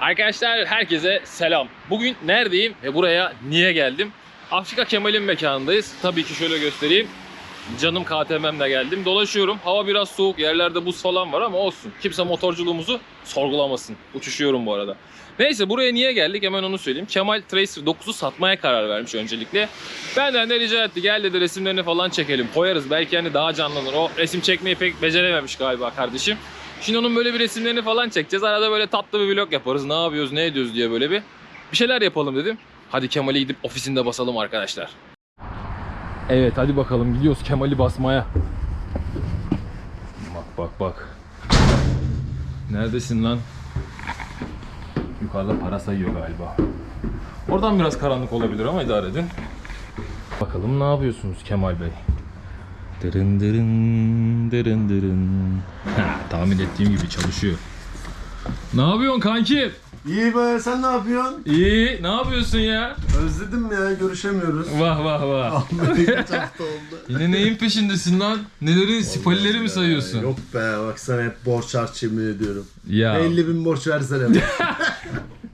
Arkadaşlar herkese selam. Bugün neredeyim ve buraya niye geldim? Afrika Kemal'in mekanındayız. Tabii ki şöyle göstereyim. Canım KTM'mle geldim. Dolaşıyorum. Hava biraz soğuk. Yerlerde buz falan var ama olsun. Kimse motorculuğumuzu sorgulamasın. Uçuşuyorum bu arada. Neyse buraya niye geldik hemen onu söyleyeyim. Kemal Tracer 9'u satmaya karar vermiş öncelikle. Benden de rica etti gel dedi resimlerini falan çekelim. Koyarız belki hani daha canlanır. O resim çekmeyi pek becerememiş galiba kardeşim. Şimdi onun böyle bir resimlerini falan çekeceğiz. Arada böyle tatlı bir vlog yaparız. Ne yapıyoruz, ne ediyoruz diye böyle bir. Bir şeyler yapalım dedim. Hadi Kemal'e gidip ofisinde basalım arkadaşlar. Evet hadi bakalım gidiyoruz Kemal'i basmaya. Bak bak bak. Neredesin lan? Yukarıda para sayıyor galiba. Oradan biraz karanlık olabilir ama idare edin. Bakalım ne yapıyorsunuz Kemal Bey? Dırın dırın dırın dırın. Ha, tahmin ettiğim gibi çalışıyor. Ne yapıyorsun kanki? İyi be sen ne yapıyorsun? İyi, ne yapıyorsun ya? Özledim ya görüşemiyoruz. Vah vah vah. Ahmet kaç hafta oldu. Yine neyin peşindesin lan? Neleri, siparileri mi sayıyorsun? Yok be bak sana hep borç harç yemin ediyorum. Ya. 50 bin borç versene.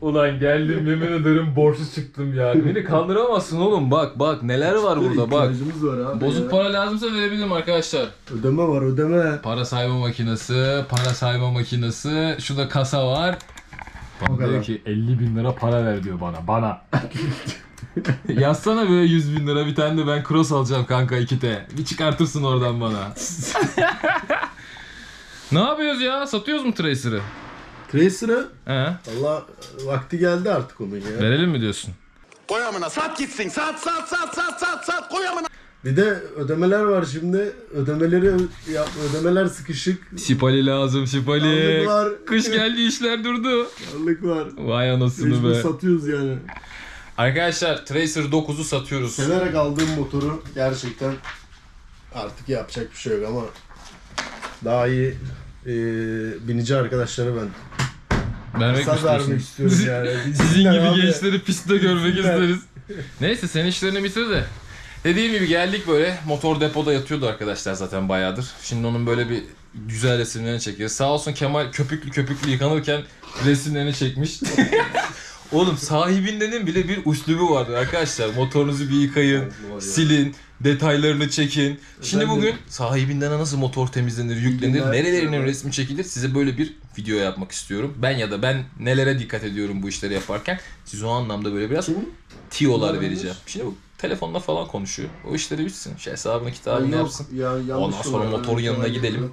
Ulan geldim yemin ederim borçsuz çıktım ya. Beni kandıramazsın oğlum bak bak neler var burada bak. İhtiyacımız var abi Bozuk ya. para lazımsa verebilirim arkadaşlar. Ödeme var ödeme. Para sayma makinesi, para sayma makinesi, şu da kasa var. O Bana diyor kadar. ki 50 bin lira para ver diyor bana, bana. Yazsana böyle 100 bin lira bir tane de ben cross alacağım kanka 2T. Bir çıkartırsın oradan bana. ne yapıyoruz ya? Satıyoruz mu Tracer'ı? Tracer'ı He. Allah vakti geldi artık onun ya. Verelim mi diyorsun? Koy amına sat gitsin sat sat sat sat sat sat koy amına. Bir de ödemeler var şimdi. Ödemeleri ya, ödemeler sıkışık. Sipali lazım Sipali. Aldık var. Kış geldi işler durdu. Varlık var. Vay anasını Mecbur be. satıyoruz yani. Arkadaşlar Tracer 9'u satıyoruz. Severek aldığım motoru gerçekten artık yapacak bir şey yok ama daha iyi e, binici arkadaşları ben Vermek mi Saz vermek istiyorsun? istiyorum yani. Sizin gibi abi. gençleri pistte görmek isteriz. Neyse sen işlerini bitir de. Dediğim gibi geldik böyle. Motor depoda yatıyordu arkadaşlar zaten bayağıdır. Şimdi onun böyle bir güzel resimlerini çekiyoruz. Sağ olsun Kemal köpüklü köpüklü yıkanırken resimlerini çekmiş. Oğlum sahibinden bile bir üslubu vardır arkadaşlar. Motorunuzu bir yıkayın, silin, detaylarını çekin. Şimdi bugün sahibinden nasıl motor temizlenir, yüklenir, Günler- nerelerinin resmi çekilir size böyle bir video yapmak istiyorum. Ben ya da ben nelere dikkat ediyorum bu işleri yaparken size o anlamda böyle biraz Kim? tiyolar Bunlar vereceğim. Şimdi bu telefonla falan konuşuyor. O işleri bitsin. Şey hesabını kitabını yok, yapsın. ya, yanlış Ondan sonra oluyor. motorun yanına Evet, gidelim. evet.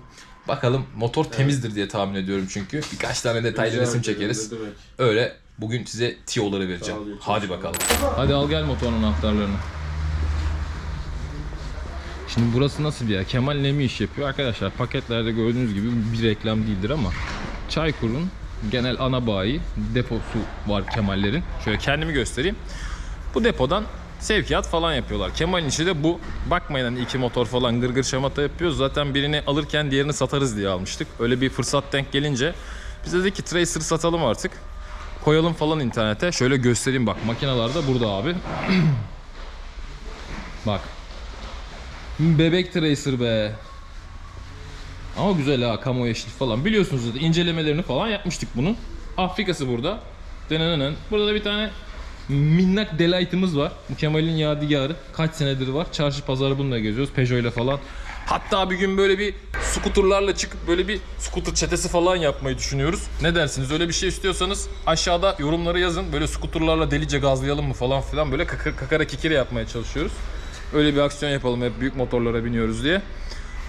Bakalım motor temizdir diye tahmin ediyorum çünkü. Birkaç tane detaylı Rica resim ederim, çekeriz. ne demek. Öyle bugün size tiyoları vereceğim. Sağ ol, Hadi bakalım. Hadi al gel motorun anahtarlarını. Şimdi burası nasıl bir yer? Kemal ne mi iş yapıyor? Arkadaşlar paketlerde gördüğünüz gibi bir reklam değildir ama Çaykur'un genel ana bayi deposu var Kemallerin. Şöyle kendimi göstereyim. Bu depodan sevkiyat falan yapıyorlar. Kemal'in işi de bu. Bakmayın hani iki motor falan gırgır şamata yapıyoruz. Zaten birini alırken diğerini satarız diye almıştık. Öyle bir fırsat denk gelince biz dedik ki Tracer satalım artık. Koyalım falan internete. Şöyle göstereyim bak. Makineler de burada abi. bak. Bebek Tracer be. Ama güzel ha. Camo yeşil falan. Biliyorsunuz zaten incelemelerini falan yapmıştık bunun. Afrikası burada. Denenen. Burada da bir tane minnak delight'ımız var. Bu Kemal'in yadigarı. Kaç senedir var. Çarşı pazarı bununla geziyoruz. Peugeot ile falan. Hatta bir gün böyle bir skuterlarla çıkıp böyle bir skuter çetesi falan yapmayı düşünüyoruz. Ne dersiniz? Öyle bir şey istiyorsanız aşağıda yorumları yazın. Böyle skuterlarla delice gazlayalım mı falan filan. Böyle kakara, kikiri yapmaya çalışıyoruz. Öyle bir aksiyon yapalım hep büyük motorlara biniyoruz diye.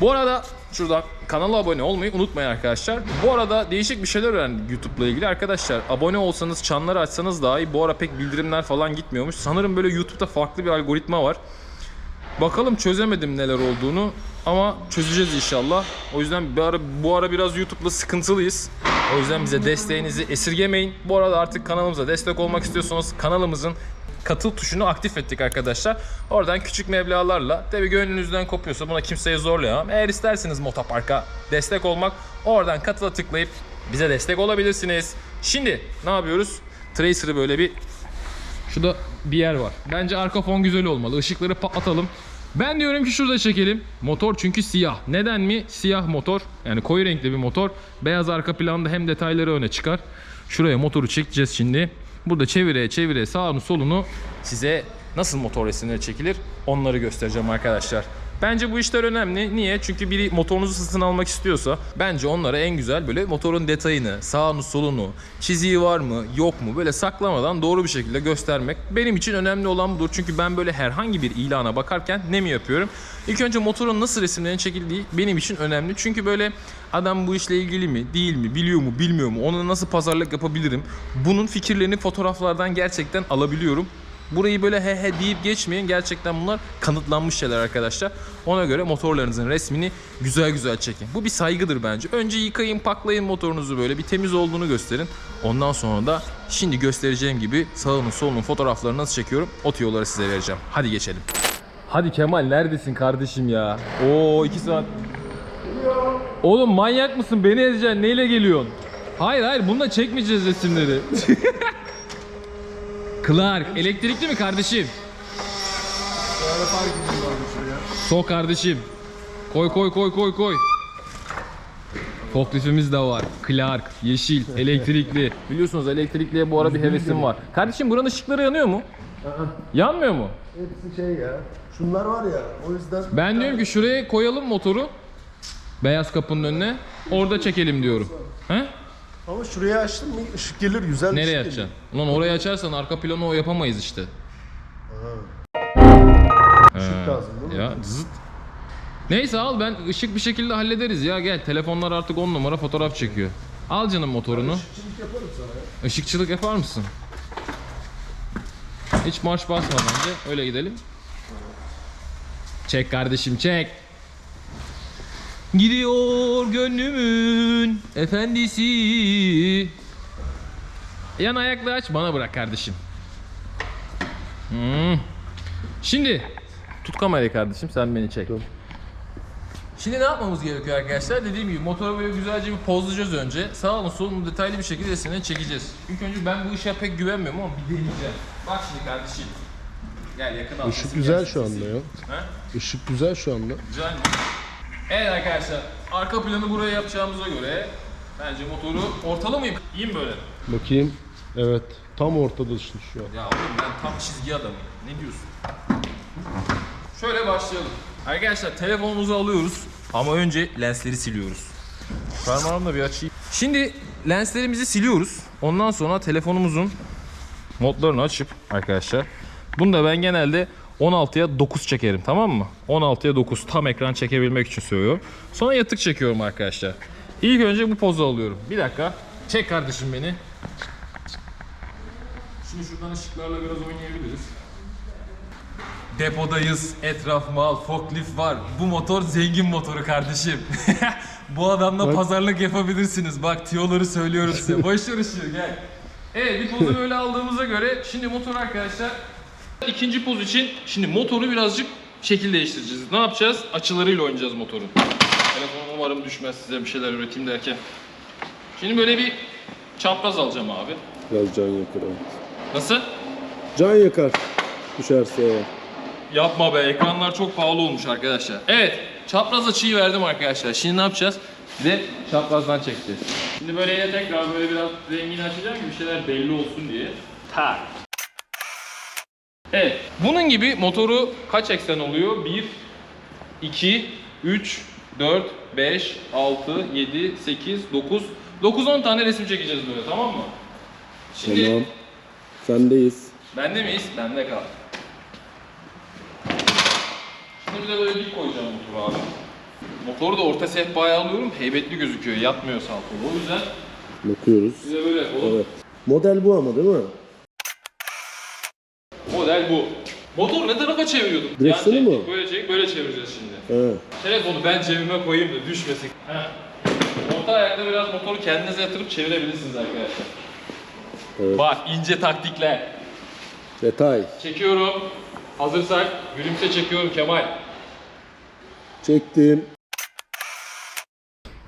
Bu arada şuradan kanala abone olmayı unutmayın arkadaşlar. Bu arada değişik bir şeyler öğrendik YouTube'la ilgili. Arkadaşlar abone olsanız, çanları açsanız daha iyi. Bu ara pek bildirimler falan gitmiyormuş. Sanırım böyle YouTube'da farklı bir algoritma var. Bakalım çözemedim neler olduğunu ama çözeceğiz inşallah. O yüzden bir ara, bu ara biraz YouTube'la sıkıntılıyız. O yüzden bize desteğinizi esirgemeyin. Bu arada artık kanalımıza destek olmak istiyorsanız kanalımızın katıl tuşunu aktif ettik arkadaşlar. Oradan küçük meblağlarla tabi gönlünüzden kopuyorsa buna kimseye zorlayamam. Eğer isterseniz Motopark'a destek olmak oradan katıla tıklayıp bize destek olabilirsiniz. Şimdi ne yapıyoruz? Tracer'ı böyle bir Şurada bir yer var. Bence arka fon güzel olmalı. Işıkları patlatalım. Ben diyorum ki şurada çekelim. Motor çünkü siyah. Neden mi? Siyah motor. Yani koyu renkli bir motor. Beyaz arka planda hem detayları öne çıkar. Şuraya motoru çekeceğiz şimdi. Burada çevire çevire sağını solunu size nasıl motor resimleri çekilir onları göstereceğim arkadaşlar. Bence bu işler önemli. Niye? Çünkü biri motorunuzu satın almak istiyorsa bence onlara en güzel böyle motorun detayını, sağını solunu, çiziği var mı, yok mu böyle saklamadan doğru bir şekilde göstermek benim için önemli olan budur. Çünkü ben böyle herhangi bir ilana bakarken ne mi yapıyorum? İlk önce motorun nasıl resimlerin çekildiği benim için önemli. Çünkü böyle adam bu işle ilgili mi, değil mi, biliyor mu, bilmiyor mu, ona nasıl pazarlık yapabilirim? Bunun fikirlerini fotoğraflardan gerçekten alabiliyorum. Burayı böyle he he deyip geçmeyin. Gerçekten bunlar kanıtlanmış şeyler arkadaşlar. Ona göre motorlarınızın resmini güzel güzel çekin. Bu bir saygıdır bence. Önce yıkayın, paklayın motorunuzu böyle bir temiz olduğunu gösterin. Ondan sonra da şimdi göstereceğim gibi sağının solunun fotoğraflarını nasıl çekiyorum o tüyoları size vereceğim. Hadi geçelim. Hadi Kemal neredesin kardeşim ya? Oo iki saat. Oğlum manyak mısın? Beni ezeceksin. Neyle geliyorsun? Hayır hayır bununla çekmeyeceğiz resimleri. Clark elektrikli mi kardeşim? Sok kardeşim. Koy koy koy koy koy. Forkliftimiz de var. Clark, yeşil, elektrikli. Biliyorsunuz elektrikliye bu ara bir hevesim var. Kardeşim buranın ışıkları yanıyor mu? Yanmıyor mu? Hepsi şey ya. Şunlar var ya o yüzden Ben diyorum ki şuraya koyalım motoru. Beyaz kapının önüne. Orada çekelim diyorum. He? Ama şuraya açtım mı ışık gelir güzel bir Nereye ışık açacaksın? Ulan orayı açarsan arka planı o yapamayız işte. Işık lazım değil mi? Ya zıt. Neyse al ben ışık bir şekilde hallederiz ya gel. Telefonlar artık 10 numara fotoğraf çekiyor. Al canım motorunu. Işıkçılık yaparım sana ya. Işıkçılık yapar mısın? Hiç marş basmadan önce öyle gidelim. Çek kardeşim çek. Gidiyor gönlümün efendisi. Yan ayaklı aç bana bırak kardeşim. Hmm. Şimdi tut kamerayı kardeşim sen beni çek. Şimdi ne yapmamız gerekiyor arkadaşlar? Dediğim gibi motoru böyle güzelce bir pozlayacağız önce. Sağını solunu detaylı bir şekilde resimlerini çekeceğiz. İlk önce ben bu işe pek güvenmiyorum ama bir deneyeceğim. Bak şimdi kardeşim. Gel yakın al. Işık güzel şu anda ya. Işık güzel şu anda. Güzel mi? Evet arkadaşlar. Arka planı buraya yapacağımıza göre bence motoru ortalı mıyım? İyi mi böyle? Bakayım. Evet. Tam ortadasın şu an. Ya oğlum ben tam çizgi adamım. Ne diyorsun? Şöyle başlayalım. Arkadaşlar telefonumuzu alıyoruz ama önce lensleri siliyoruz. Parmağımla bir açayım. Şimdi lenslerimizi siliyoruz. Ondan sonra telefonumuzun modlarını açıp arkadaşlar. Bunu da ben genelde 16'ya 9 çekerim tamam mı? 16'ya 9 tam ekran çekebilmek için söylüyorum. Sonra yatık çekiyorum arkadaşlar. İlk önce bu pozu alıyorum. Bir dakika. Çek kardeşim beni. Şimdi şuradan ışıklarla biraz oynayabiliriz. Depodayız, etraf mal, forklift var. Bu motor zengin motoru kardeşim. Bu adamla Bak. pazarlık yapabilirsiniz. Bak tiyoları söylüyorum size. Boş ışığı gel. Evet bir pozu böyle aldığımıza göre şimdi motor arkadaşlar ikinci poz için şimdi motoru birazcık şekil değiştireceğiz. Ne yapacağız? Açılarıyla oynayacağız motoru. Telefonum umarım düşmez size bir şeyler üreteyim derken. Şimdi böyle bir çapraz alacağım abi. Biraz can yakar evet. Nasıl? Can yakar. Düşerse eğer. Yapma be ekranlar çok pahalı olmuş arkadaşlar. Evet çapraz açıyı verdim arkadaşlar. Şimdi ne yapacağız? Bir de çaprazdan çekeceğiz. Şimdi böyle yine tekrar böyle biraz rengini açacağım ki bir şeyler belli olsun diye. Tak. Evet. Bunun gibi motoru kaç eksen oluyor? 1, 2, 3, 4, 5, 6, 7, 8, 9, 9-10 tane resim çekeceğiz böyle tamam mı? Şimdi Tamam. Sendeyiz. Bende miyiz? Bende kal. Şimdi bir de böyle dik koyacağım motoru abi. Motoru da orta sehpaya alıyorum. Heybetli gözüküyor. Yatmıyor sağ kolu. O yüzden Bakıyoruz. de böyle yapalım. Evet. Model bu ama değil mi? Model bu. Motor ne tarafa çeviriyorduk? Direksiyonu mu? Böyle çekip böyle çevireceğiz şimdi. He. Telefonu ben cebime koyayım da düşmesin. Heh. Orta ayakta biraz motoru kendinize yatırıp çevirebilirsiniz arkadaşlar. Evet. Bak ince taktikler. Detay. Çekiyorum. Hazırsak gülümse çekiyorum Kemal. Çektim.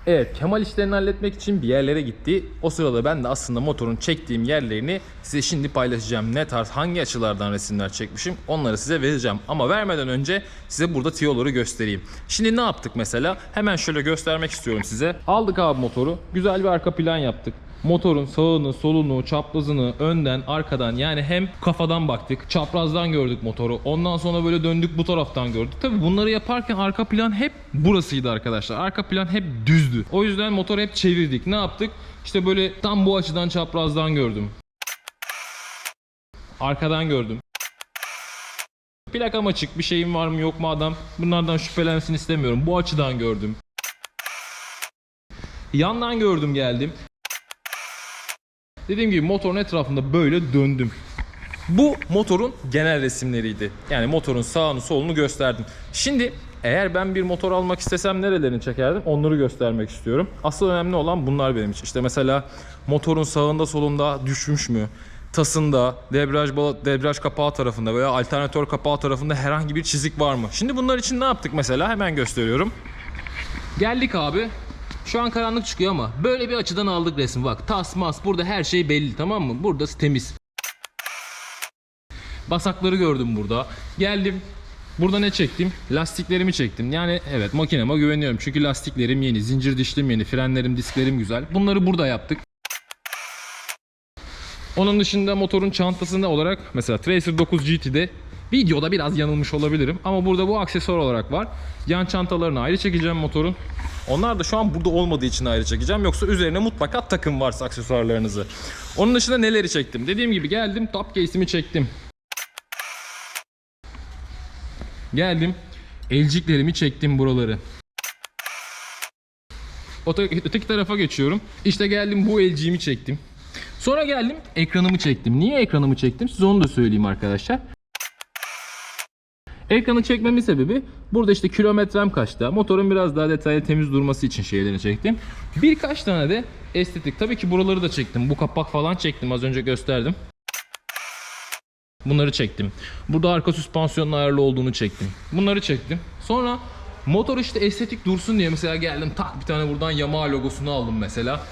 Evet Kemal işlerini halletmek için bir yerlere gitti. O sırada ben de aslında motorun çektiğim yerlerini size şimdi paylaşacağım. Ne tarz hangi açılardan resimler çekmişim onları size vereceğim. Ama vermeden önce size burada tiyoları göstereyim. Şimdi ne yaptık mesela? Hemen şöyle göstermek istiyorum size. Aldık abi motoru. Güzel bir arka plan yaptık. Motorun sağını, solunu, çaprazını, önden, arkadan yani hem kafadan baktık, çaprazdan gördük motoru. Ondan sonra böyle döndük bu taraftan gördük. Tabi bunları yaparken arka plan hep burasıydı arkadaşlar. Arka plan hep düzdü. O yüzden motoru hep çevirdik. Ne yaptık? İşte böyle tam bu açıdan çaprazdan gördüm. Arkadan gördüm. Plakam açık bir şeyim var mı yok mu adam bunlardan şüphelensin istemiyorum. Bu açıdan gördüm. Yandan gördüm geldim. Dediğim gibi motorun etrafında böyle döndüm. Bu motorun genel resimleriydi. Yani motorun sağını solunu gösterdim. Şimdi eğer ben bir motor almak istesem nerelerini çekerdim onları göstermek istiyorum. Asıl önemli olan bunlar benim için. İşte mesela motorun sağında solunda düşmüş mü? Tasında, debriyaj, debriyaj kapağı tarafında veya alternatör kapağı tarafında herhangi bir çizik var mı? Şimdi bunlar için ne yaptık mesela? Hemen gösteriyorum. Geldik abi. Şu an karanlık çıkıyor ama böyle bir açıdan aldık resmi bak. Tas mas burada her şey belli tamam mı? Burada temiz. Basakları gördüm burada. Geldim. Burada ne çektim? Lastiklerimi çektim. Yani evet makineme güveniyorum. Çünkü lastiklerim yeni, zincir dişlim yeni, frenlerim, disklerim güzel. Bunları burada yaptık. Onun dışında motorun çantasında olarak mesela Tracer 9 GT'de videoda biraz yanılmış olabilirim ama burada bu aksesuar olarak var. Yan çantalarını ayrı çekeceğim motorun. Onlar da şu an burada olmadığı için ayrı çekeceğim. Yoksa üzerine mutlaka takım varsa aksesuarlarınızı. Onun dışında neleri çektim? Dediğim gibi geldim top case'imi çektim. Geldim. Elciklerimi çektim buraları. Öte- Öteki tarafa geçiyorum. İşte geldim bu elciğimi çektim. Sonra geldim ekranımı çektim. Niye ekranımı çektim? Size onu da söyleyeyim arkadaşlar. Ekranı çekmemin sebebi burada işte kilometrem kaçta, motorun biraz daha detaylı temiz durması için şeylerini çektim. Birkaç tane de estetik. Tabii ki buraları da çektim. Bu kapak falan çektim az önce gösterdim. Bunları çektim. Burada arka süspansiyonun ayarlı olduğunu çektim. Bunları çektim. Sonra motor işte estetik dursun diye mesela geldim tak bir tane buradan Yamaha logosunu aldım mesela.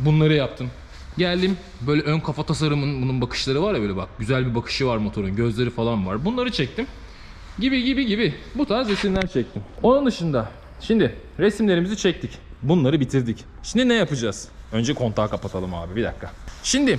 Bunları yaptım. Geldim böyle ön kafa tasarımın bunun bakışları var ya böyle bak güzel bir bakışı var motorun gözleri falan var. Bunları çektim. Gibi gibi gibi bu tarz resimler çektim. Onun dışında şimdi resimlerimizi çektik. Bunları bitirdik. Şimdi ne yapacağız? Önce kontağı kapatalım abi bir dakika. Şimdi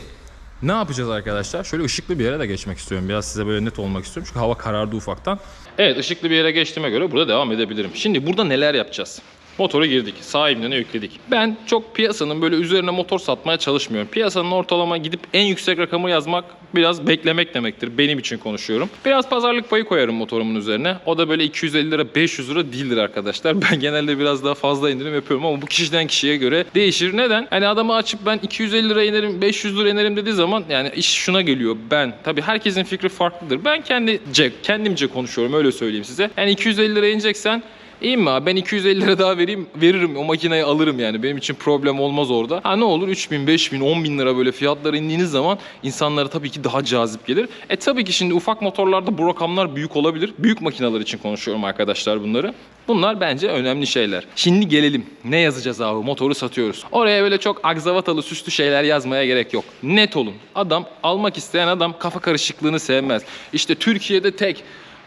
ne yapacağız arkadaşlar? Şöyle ışıklı bir yere de geçmek istiyorum. Biraz size böyle net olmak istiyorum. Çünkü hava karardı ufaktan. Evet ışıklı bir yere geçtiğime göre burada devam edebilirim. Şimdi burada neler yapacağız? Motoru girdik. Sahibinden yükledik. Ben çok piyasanın böyle üzerine motor satmaya çalışmıyorum. Piyasanın ortalama gidip en yüksek rakamı yazmak biraz beklemek demektir. Benim için konuşuyorum. Biraz pazarlık payı koyarım motorumun üzerine. O da böyle 250 lira 500 lira değildir arkadaşlar. Ben genelde biraz daha fazla indirim yapıyorum ama bu kişiden kişiye göre değişir. Neden? Hani adamı açıp ben 250 lira inerim 500 lira inerim dediği zaman yani iş şuna geliyor. Ben tabii herkesin fikri farklıdır. Ben kendimce, kendimce konuşuyorum öyle söyleyeyim size. Yani 250 lira ineceksen İyi mi abi ben 250 lira daha vereyim veririm o makineyi alırım yani benim için problem olmaz orada. Ha ne olur 3000 5000 10000 lira böyle fiyatlar indiğiniz zaman insanlara tabii ki daha cazip gelir. E tabii ki şimdi ufak motorlarda bu rakamlar büyük olabilir. Büyük makineler için konuşuyorum arkadaşlar bunları. Bunlar bence önemli şeyler. Şimdi gelelim. Ne yazacağız abi? Motoru satıyoruz. Oraya böyle çok agzavatalı süslü şeyler yazmaya gerek yok. Net olun. Adam almak isteyen adam kafa karışıklığını sevmez. İşte Türkiye'de tek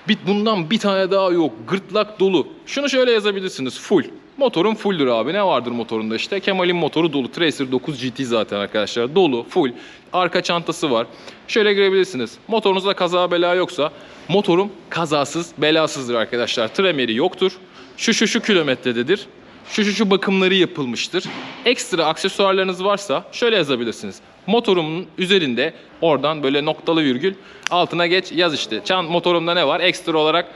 bir, bundan bir tane daha yok. Gırtlak dolu. Şunu şöyle yazabilirsiniz. Full. Motorun fulldür abi. Ne vardır motorunda işte? Kemal'in motoru dolu. Tracer 9 GT zaten arkadaşlar. Dolu, full. Arka çantası var. Şöyle girebilirsiniz. Motorunuzda kaza bela yoksa motorum kazasız belasızdır arkadaşlar. Tremeri yoktur. Şu şu şu kilometrededir. Şu şu şu bakımları yapılmıştır. Ekstra aksesuarlarınız varsa şöyle yazabilirsiniz. Motorumun üzerinde oradan böyle noktalı virgül altına geç yaz işte. Çan motorumda ne var? Ekstra olarak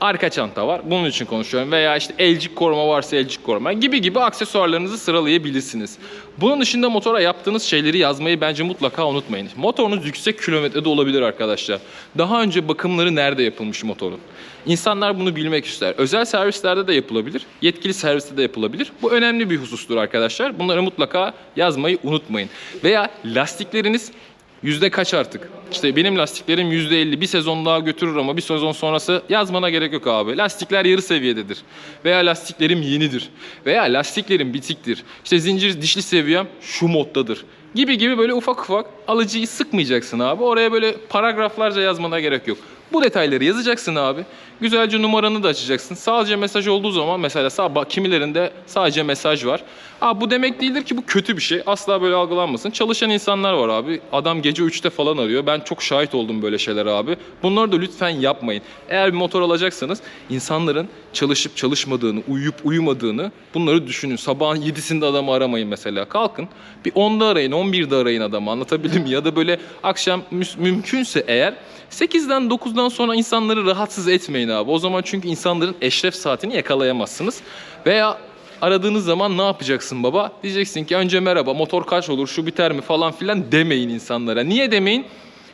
arka çanta var. Bunun için konuşuyorum. Veya işte elcik koruma varsa elcik koruma gibi gibi aksesuarlarınızı sıralayabilirsiniz. Bunun dışında motora yaptığınız şeyleri yazmayı bence mutlaka unutmayın. Motorunuz yüksek kilometrede olabilir arkadaşlar. Daha önce bakımları nerede yapılmış motorun? İnsanlar bunu bilmek ister. Özel servislerde de yapılabilir. Yetkili serviste de yapılabilir. Bu önemli bir husustur arkadaşlar. Bunları mutlaka yazmayı unutmayın. Veya lastikleriniz Yüzde kaç artık? İşte benim lastiklerim yüzde elli. Bir sezon daha götürür ama bir sezon sonrası yazmana gerek yok abi. Lastikler yarı seviyededir. Veya lastiklerim yenidir. Veya lastiklerim bitiktir. İşte zincir dişli seviyem şu moddadır. Gibi gibi böyle ufak ufak alıcıyı sıkmayacaksın abi. Oraya böyle paragraflarca yazmana gerek yok. Bu detayları yazacaksın abi. Güzelce numaranı da açacaksın. Sadece mesaj olduğu zaman mesela sağ, kimilerinde sadece mesaj var. Abi bu demek değildir ki bu kötü bir şey. Asla böyle algılanmasın. Çalışan insanlar var abi. Adam gece 3'te falan arıyor. Ben çok şahit oldum böyle şeyler abi. Bunları da lütfen yapmayın. Eğer bir motor alacaksanız insanların çalışıp çalışmadığını, uyuyup uyumadığını bunları düşünün. Sabahın 7'sinde adamı aramayın mesela. Kalkın bir 10'da arayın, 11'de arayın adamı anlatabildim? Ya da böyle akşam mü- mümkünse eğer 8'den 9'dan sonra insanları rahatsız etmeyin abi. O zaman çünkü insanların eşref saatini yakalayamazsınız. Veya aradığınız zaman ne yapacaksın baba? Diyeceksin ki önce merhaba motor kaç olur şu biter mi falan filan demeyin insanlara. Niye demeyin?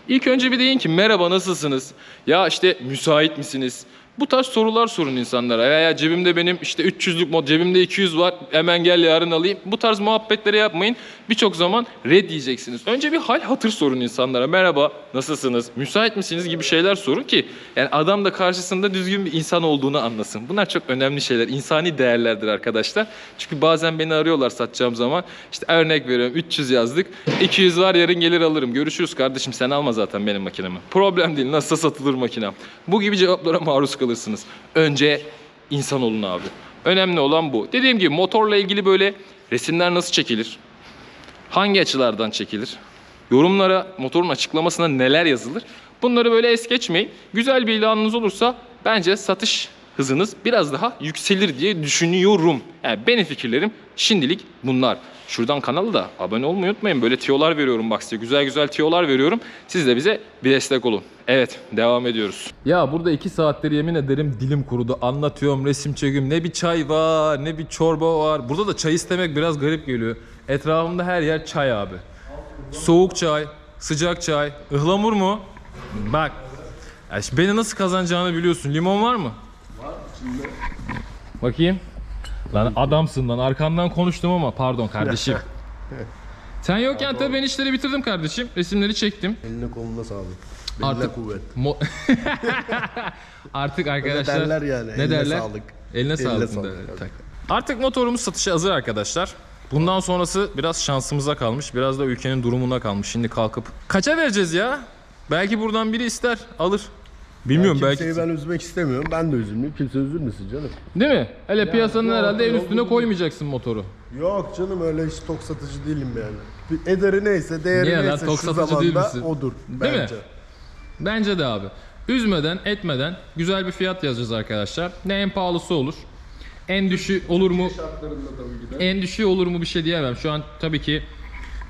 İlk önce bir deyin ki merhaba nasılsınız? Ya işte müsait misiniz? Bu tarz sorular sorun insanlara. Veya cebimde benim işte 300'lük mod, cebimde 200 var hemen gel yarın alayım. Bu tarz muhabbetleri yapmayın. Birçok zaman red diyeceksiniz. Önce bir hal hatır sorun insanlara. Merhaba nasılsınız? Müsait misiniz gibi şeyler sorun ki yani adam da karşısında düzgün bir insan olduğunu anlasın. Bunlar çok önemli şeyler. İnsani değerlerdir arkadaşlar. Çünkü bazen beni arıyorlar satacağım zaman. İşte örnek veriyorum 300 yazdık. 200 var yarın gelir alırım. Görüşürüz kardeşim sen alma zaten benim makinemi. Problem değil nasılsa satılır makinem. Bu gibi cevaplara maruz kalırsınız. Önce insan olun abi. Önemli olan bu. Dediğim gibi motorla ilgili böyle resimler nasıl çekilir? Hangi açılardan çekilir? Yorumlara motorun açıklamasına neler yazılır? Bunları böyle es geçmeyin. Güzel bir ilanınız olursa bence satış hızınız biraz daha yükselir diye düşünüyorum. Yani benim fikirlerim şimdilik bunlar. Şuradan kanala da abone olmayı unutmayın. Böyle tiyolar veriyorum bak size. Güzel güzel tiyolar veriyorum. Siz de bize bir destek olun. Evet devam ediyoruz. Ya burada iki saattir yemin ederim dilim kurudu. Anlatıyorum, resim çekiyorum. Ne bir çay var, ne bir çorba var. Burada da çay istemek biraz garip geliyor. Etrafımda her yer çay abi. Soğuk çay, sıcak çay, ıhlamur mu? Bak. Ya şimdi beni nasıl kazanacağını biliyorsun. Limon var mı? Var içinde. Bakayım. Lan adamsın lan. Arkandan konuştum ama pardon kardeşim. Sen yokken tabii ben işleri bitirdim kardeşim. Resimleri çektim. Eline koluna sağlık. Beline Artık- kuvvet. Mo- Artık arkadaşlar derler yani, Ne eline derler? sağlık. Eline sağlık. sağlık, derler. Tak. Artık motorumuz satışa hazır arkadaşlar. Bundan sonrası biraz şansımıza kalmış. Biraz da ülkenin durumuna kalmış. Şimdi kalkıp kaça vereceğiz ya? Belki buradan biri ister, alır. Bilmiyorum Ben belki. kimseyi ben üzmek istemiyorum. Ben de üzülmeyeyim. Kimse üzülmesin canım. Değil mi? Hele piyasanın yok, herhalde en üstüne yok. koymayacaksın motoru. Yok canım öyle hiç tok satıcı değilim yani. Bir Ederi neyse, değeri Niye lan, neyse tok şu satıcı zamanda değil misin? odur. Değil mi? Bence. Bence de abi. Üzmeden, etmeden güzel bir fiyat yazacağız arkadaşlar. Ne en pahalısı olur. En düşüğü olur mu? En düşüğü olur mu bir şey diyemem. Şu an tabii ki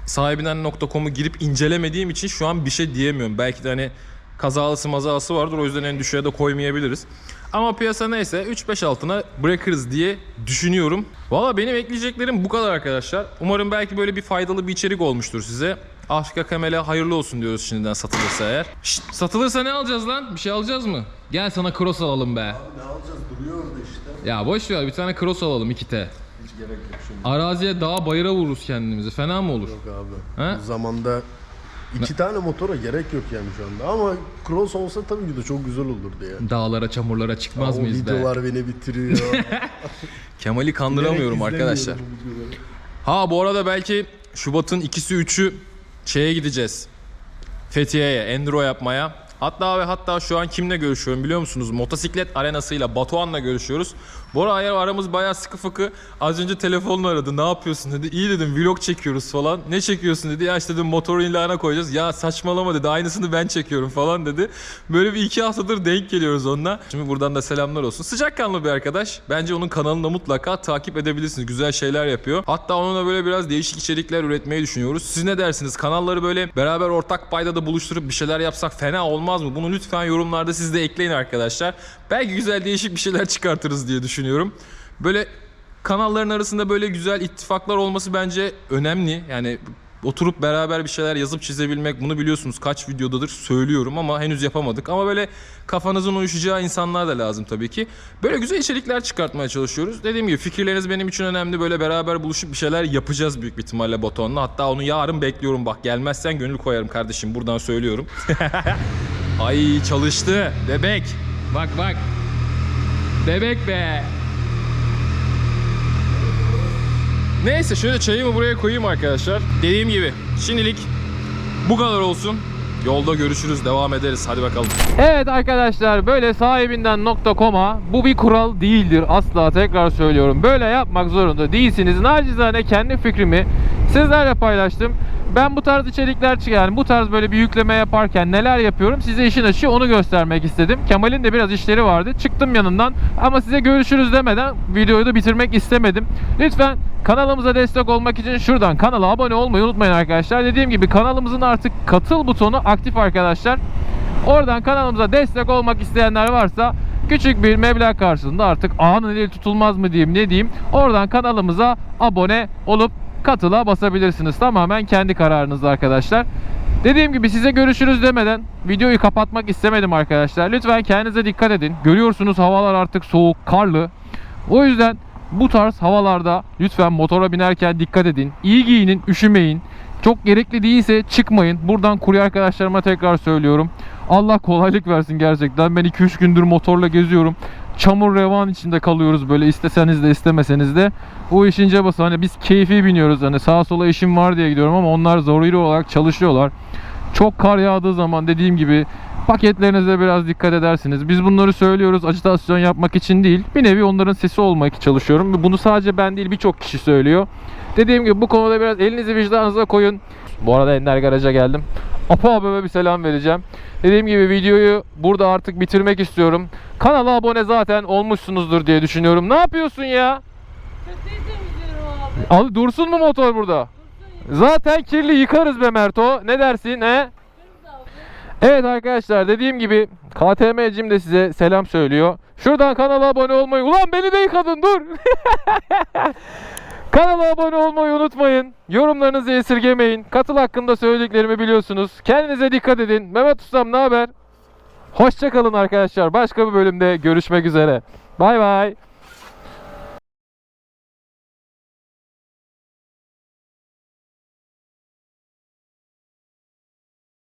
sahibinden.com'u girip incelemediğim için şu an bir şey diyemiyorum. Belki de hani kazalısı mazalısı vardır o yüzden en düşüğe de koymayabiliriz. Ama piyasa neyse 3-5 altına bırakırız diye düşünüyorum. Valla benim ekleyeceklerim bu kadar arkadaşlar. Umarım belki böyle bir faydalı bir içerik olmuştur size. Afrika Kamel'e hayırlı olsun diyoruz şimdiden satılırsa eğer. Şşt, satılırsa ne alacağız lan? Bir şey alacağız mı? Gel sana cross alalım be. Ne alacağız duruyor orada işte. Ya boş ver bir tane cross alalım 2T. Hiç gerek yok şimdi. Araziye dağa bayıra vururuz kendimizi. Fena mı olur? Yok abi. He? Bu zamanda iki tane motora gerek yok yani şu anda. Ama cross olsa tabii ki de çok güzel olurdu ya. Dağlara, çamurlara çıkmaz o mıyız be? videolar beni bitiriyor. Kemal'i kandıramıyorum arkadaşlar. izlemiyorum bu videoları. Ha bu arada belki Şubat'ın ikisi üçü şeye gideceğiz. Fethiye'ye, enduro yapmaya. Hatta ve hatta şu an kimle görüşüyorum biliyor musunuz? Motosiklet arenasıyla Batuhan'la görüşüyoruz. Bora ayar aramız bayağı sıkı fıkı. Az önce telefonla aradı. Ne yapıyorsun dedi. İyi dedim vlog çekiyoruz falan. Ne çekiyorsun dedi. Ya işte dedim motoru ilana koyacağız. Ya saçmalama dedi. Aynısını ben çekiyorum falan dedi. Böyle bir iki haftadır denk geliyoruz onunla. Şimdi buradan da selamlar olsun. Sıcakkanlı bir arkadaş. Bence onun kanalını mutlaka takip edebilirsiniz. Güzel şeyler yapıyor. Hatta onunla böyle biraz değişik içerikler üretmeyi düşünüyoruz. Siz ne dersiniz? Kanalları böyle beraber ortak paydada buluşturup bir şeyler yapsak fena olmaz mı? Bunu lütfen yorumlarda siz de ekleyin arkadaşlar. Belki güzel değişik bir şeyler çıkartırız diye düşünüyorum. Böyle kanalların arasında böyle güzel ittifaklar olması bence önemli. Yani oturup beraber bir şeyler yazıp çizebilmek bunu biliyorsunuz kaç videodadır söylüyorum ama henüz yapamadık. Ama böyle kafanızın uyuşacağı insanlar da lazım tabii ki. Böyle güzel içerikler çıkartmaya çalışıyoruz. Dediğim gibi fikirleriniz benim için önemli. Böyle beraber buluşup bir şeyler yapacağız büyük bir ihtimalle Batuhan'la. Hatta onu yarın bekliyorum bak gelmezsen gönül koyarım kardeşim buradan söylüyorum. Ay çalıştı bebek. Bak bak. Bebek be. Neyse şöyle çayımı buraya koyayım arkadaşlar. Dediğim gibi şimdilik bu kadar olsun. Yolda görüşürüz, devam ederiz. Hadi bakalım. Evet arkadaşlar böyle sahibinden.com'a bu bir kural değildir. Asla tekrar söylüyorum. Böyle yapmak zorunda değilsiniz. Nacizane kendi fikrimi sizlerle paylaştım. Ben bu tarz içerikler yani bu tarz böyle bir yükleme yaparken neler yapıyorum size işin açığı onu göstermek istedim. Kemal'in de biraz işleri vardı. Çıktım yanından ama size görüşürüz demeden videoyu da bitirmek istemedim. Lütfen kanalımıza destek olmak için şuradan kanala abone olmayı unutmayın arkadaşlar. Dediğim gibi kanalımızın artık katıl butonu aktif arkadaşlar. Oradan kanalımıza destek olmak isteyenler varsa küçük bir meblağ karşılığında artık ağın eli tutulmaz mı diyeyim ne diyeyim. Oradan kanalımıza abone olup katıla basabilirsiniz. Tamamen kendi kararınızda arkadaşlar. Dediğim gibi size görüşürüz demeden videoyu kapatmak istemedim arkadaşlar. Lütfen kendinize dikkat edin. Görüyorsunuz havalar artık soğuk, karlı. O yüzden bu tarz havalarda lütfen motora binerken dikkat edin. İyi giyinin, üşümeyin. Çok gerekli değilse çıkmayın. Buradan kurye arkadaşlarıma tekrar söylüyorum. Allah kolaylık versin gerçekten. Ben 2-3 gündür motorla geziyorum. Çamur revan içinde kalıyoruz böyle isteseniz de istemeseniz de. O işin cabası hani biz keyfi biniyoruz hani sağa sola işim var diye gidiyorum ama onlar zorunlu olarak çalışıyorlar. Çok kar yağdığı zaman dediğim gibi paketlerinize biraz dikkat edersiniz. Biz bunları söylüyoruz ajitasyon yapmak için değil. Bir nevi onların sesi olmak çalışıyorum. Bunu sadece ben değil birçok kişi söylüyor. Dediğim gibi bu konuda biraz elinizi vicdanınıza koyun. Bu arada Ender Garaj'a geldim. Apo abime bir selam vereceğim. Dediğim gibi videoyu burada artık bitirmek istiyorum. Kanala abone zaten olmuşsunuzdur diye düşünüyorum. Ne yapıyorsun ya? Kötüyü temizliyorum abi. Al dursun mu motor burada? Zaten kirli yıkarız be Merto. Ne dersin he? Evet arkadaşlar dediğim gibi KTM'cim de size selam söylüyor. Şuradan kanala abone olmayı... Ulan beni de yıkadın dur. kanala abone olmayı unutmayın. Yorumlarınızı esirgemeyin. Katıl hakkında söylediklerimi biliyorsunuz. Kendinize dikkat edin. Mehmet Ustam ne haber? Hoşçakalın arkadaşlar. Başka bir bölümde görüşmek üzere. Bay bay.